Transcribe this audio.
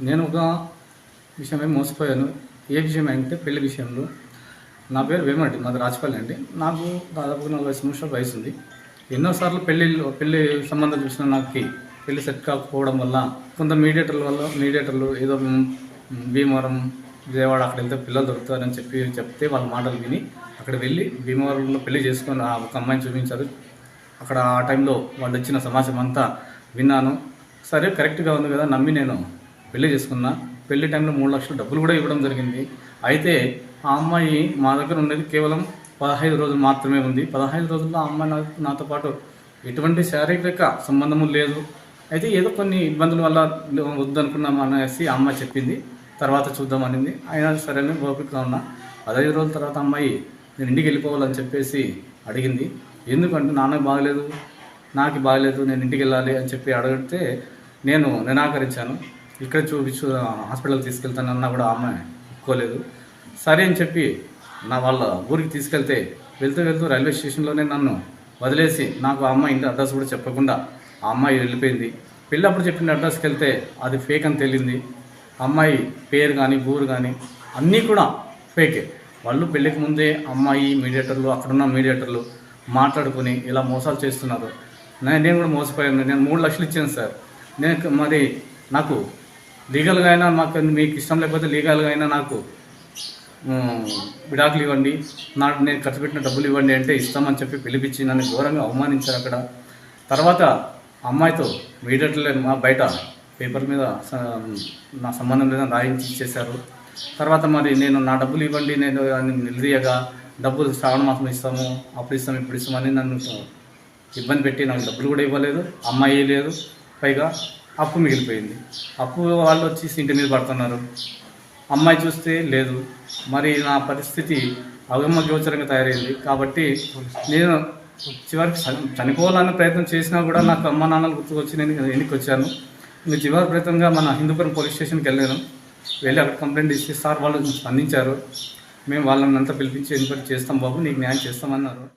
నేను ఒక విషయమై మోసపోయాను. ఏ విషయం అంటే పెళ్ళి విషయంలో. నా పేరు వేమండి మాది రాజపల్లి అండి. నాకు దాదాపు నలభై సంవత్సరాల వయసు ఉంది ఎన్నోసార్లు పెళ్ళిళ్ళు పెళ్ళి సంబంధం చూసిన నాకు పెళ్ళి సెట్ కాకపోవడం వల్ల కొంత మీడియేటర్ల వల్ల మీడియేటర్లు ఏదో భీమవరం విజయవాడ అక్కడ వెళ్తే పిల్లలు దొరుకుతారని చెప్పి చెప్తే వాళ్ళ మాటలు విని అక్కడ వెళ్ళి భీమవరంలో పెళ్ళి చేసుకొని ఆ ఒక అమ్మాయిని చూపించారు. అక్కడ ఆ టైంలో వాళ్ళు ఇచ్చిన సమాచారం అంతా విన్నాను. సరే కరెక్ట్గా ఉంది కదా నమ్మి నేను పెళ్ళి చేసుకున్నా పెళ్ళి టైంలో మూడు లక్షలు డబ్బులు కూడా ఇవ్వడం జరిగింది. అయితే ఆ అమ్మాయి మా దగ్గర ఉండేది కేవలం పదహైదు రోజులు మాత్రమే ఉంది. పదహైదు రోజుల్లో ఆ అమ్మాయి నాకు నాతో పాటు ఎటువంటి శారీరక సంబంధము లేదు. అయితే ఏదో కొన్ని ఇబ్బందుల వల్ల వద్దనుకున్నాం అనేసి ఆ అమ్మాయి చెప్పింది. తర్వాత చూద్దాం అనింది. అయినా సరేనే ఓపికగా ఉన్నా. పదహైదు రోజుల తర్వాత అమ్మాయి నేను ఇంటికి వెళ్ళిపోవాలని చెప్పేసి అడిగింది. ఎందుకంటే నాన్నకి బాగలేదు నాకు బాగలేదు నేను ఇంటికి వెళ్ళాలి అని చెప్పి అడిగితే నేను నిరాకరించాను. ఇక్కడ చూపించు హాస్పిటల్కి తీసుకెళ్తానన్నా కూడా ఆమె ఒప్పుకోలేదు. సరే అని చెప్పి నా వాళ్ళ ఊరికి తీసుకెళ్తే వెళ్తూ వెళ్తూ రైల్వే స్టేషన్లోనే నన్ను వదిలేసి నాకు ఆ అమ్మాయి ఇంటి అడ్రస్ కూడా చెప్పకుండా ఆ అమ్మాయి వెళ్ళిపోయింది. వెళ్ళినప్పుడు చెప్పిన అడ్రస్కి వెళ్తే అది ఫేక్ అని తెలియంది అమ్మాయి పేరు కానీ ఊరు కానీ అన్నీ కూడా ఫేకే. వాళ్ళు పెళ్ళికి ముందే అమ్మాయి మీడియేటర్లు అక్కడున్న మీడియేటర్లు మాట్లాడుకుని ఇలా మోసాలు చేస్తున్నారు. నేను కూడా మోసపోయాను. నేను మూడు లక్షలు ఇచ్చాను సార్. నేను మరి నాకు లీగల్గా అయినా మాకు మీకు ఇష్టం లేకపోతే లీగల్గా అయినా నాకు విడాకులు ఇవ్వండి. నాకు నేను ఖర్చు పెట్టిన డబ్బులు ఇవ్వండి అంటే ఇస్తామని చెప్పి పిలిపించి నన్ను ఘోరంగా అవమానించారు అక్కడ. తర్వాత అమ్మాయితో మీడియట్లో మా బయట పేపర్ మీద స- నా సంబంధం లేదని రాయించి ఇచ్చేశారు. తర్వాత మరి నేను నా డబ్బులు ఇవ్వండి నేను నిలదీయగా డబ్బులు శ్రావణ మాసం ఇస్తాము అప్పుడు ఇస్తాము ఇప్పుడు ఇస్తామని నన్ను ఇబ్బంది పెట్టి నాకు డబ్బులు కూడా ఇవ్వలేదు అమ్మాయి లేదు పైగా అప్పు మిగిలిపోయింది. అప్పు వాళ్ళు వచ్చి ఇంటి మీద పడుతున్నారు. అమ్మాయి చూస్తే లేదు. మరి నా పరిస్థితి అవగమ్మ గోచరంగా తయారైంది. కాబట్టి నేను చివరికి చనిపోవాలనే ప్రయత్నం చేసినా కూడా నాకు అమ్మ నాన్నలు గుర్తుకొచ్చి నేను ఇంటికి వచ్చాను నేను చివరి ప్రయత్నంగా మన హిందూపురం పోలీస్ స్టేషన్కి వెళ్ళాను. వెళ్ళి అక్కడ కంప్లైంట్ ఇస్తే సార్ వాళ్ళు స్పందించారు. మేము వాళ్ళని అంతా పిలిపించి ఎంక్వైరీ చేస్తాం బాబు నీకు న్యాయం చేస్తామన్నారు.